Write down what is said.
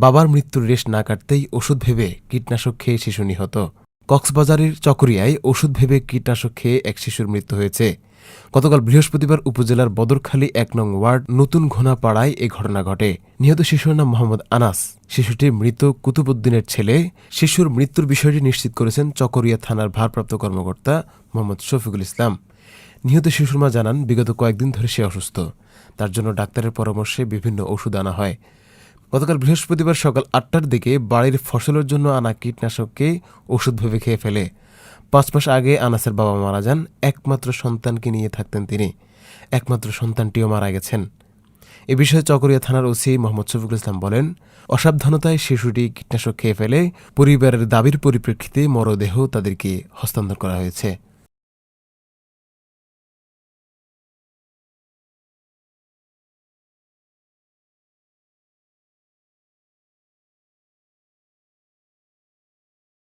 বাবার মৃত্যুর রেশ না কাটতেই ওষুধ ভেবে কীটনাশক খেয়ে শিশু নিহত। কক্সবাজারের চকরিয়ায় ওষুধ ভেবে কীটনাশক খেয়ে এক শিশুর মৃত্যু হয়েছে। গতকাল বৃহস্পতিবার উপজেলার বদরখালী এক নং ওয়ার্ড নতুন ঘোনাপাড়ায় এ ঘটনা ঘটে। নিহত শিশুর নাম মোহাম্মদ আনাস। শিশুটি মৃত কুতুবুদ্দিনের ছেলে। শিশুর মৃত্যুর বিষয়টি নিশ্চিত করেছেন চকরিয়া থানার ভারপ্রাপ্ত কর্মকর্তা মোহাম্মদ শফিকুল ইসলাম। নিহত শিশুর মা জানান, বিগত কয়েকদিন ধরে সে অসুস্থ। তার জন্য ডাক্তারের পরামর্শে বিভিন্ন ওষুধ আনা হয়। গতকাল বৃহস্পতিবার সকাল আটটার দিকে বাড়ির ফসলের জন্য আনা কীটনাশককে ওষুধ ভেবে খেয়ে ফেলে। পাঁচ মাস আগে আনাসের বাবা মারা যান, একমাত্র সন্তানকে নিয়ে থাকতেন তিনি। একমাত্র সন্তানটিও মারা গেছেন। এ বিষয়ে চকরিয়া থানার ওসি মোহাম্মদ শফিকুল ইসলাম বলেন, অসাবধানতায় শিশুটি কীটনাশক খেয়ে ফেলে, পরিবারের দাবির পরিপ্রেক্ষিতে মরদেহ তাদেরকে হস্তান্তর করা হয়েছে।